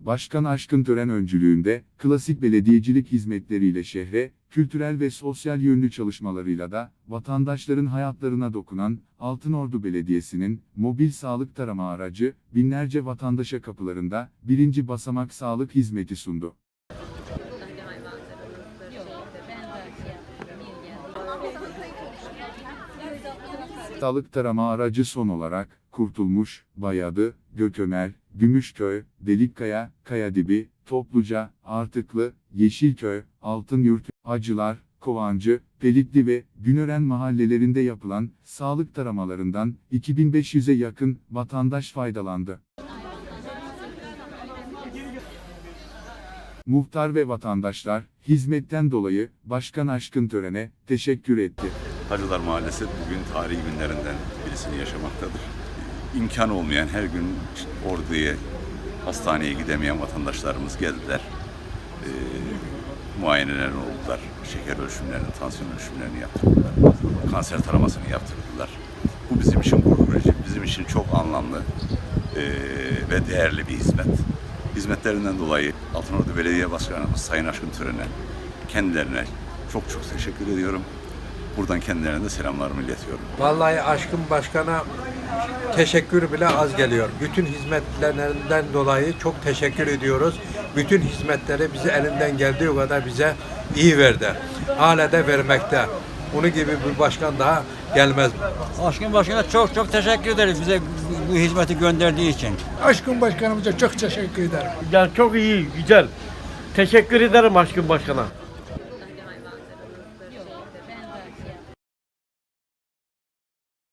Başkan Aşkın Tören öncülüğünde, klasik belediyecilik hizmetleriyle şehre, kültürel ve sosyal yönlü çalışmalarıyla da, vatandaşların hayatlarına dokunan, Altınordu Belediyesi'nin, mobil sağlık tarama aracı, binlerce vatandaşa kapılarında, birinci basamak sağlık hizmeti sundu. Sağlık tarama aracı son olarak, Kurtulmuş, Bayadı, Gökömer, Gümüşköy, Delikkaya, Kayadibi, Topluca, Artıklı, Yeşilköy, Altınyurt, Hacılar, Kovancı, Pelitli ve Günören mahallelerinde yapılan sağlık taramalarından 2500'e yakın vatandaş faydalandı. Muhtar ve vatandaşlar, hizmetten dolayı Başkan Aşkın Tören'e teşekkür etti. Hacılar Mahallesi bugün tarihi günlerinden birisini yaşamaktadır. İmkan olmayan her gün Ordu'ya, hastaneye gidemeyen vatandaşlarımız geldiler. Ee, muayenelerini oldular. Şeker ölçümlerini, tansiyon ölçümlerini yaptırdılar. Kanser taramasını yaptırdılar. Bu bizim için gurur verici, bizim için çok anlamlı ee, ve değerli bir hizmet. Hizmetlerinden dolayı Altınordu Belediye Başkanımız Sayın Aşkın Tören'e kendilerine çok çok teşekkür ediyorum. Buradan kendilerine de selamlarımı iletiyorum. Vallahi aşkın başkana teşekkür bile az geliyor. Bütün hizmetlerinden dolayı çok teşekkür ediyoruz. Bütün hizmetleri bize elinden geldiği kadar bize iyi verdi. Hala da vermekte. Bunu gibi bir başkan daha gelmez. Aşkın Başkan'a çok çok teşekkür ederiz bize bu hizmeti gönderdiği için. Aşkın Başkanımıza çok teşekkür ederim. Ya çok iyi, güzel. Teşekkür ederim Aşkın Başkan'a.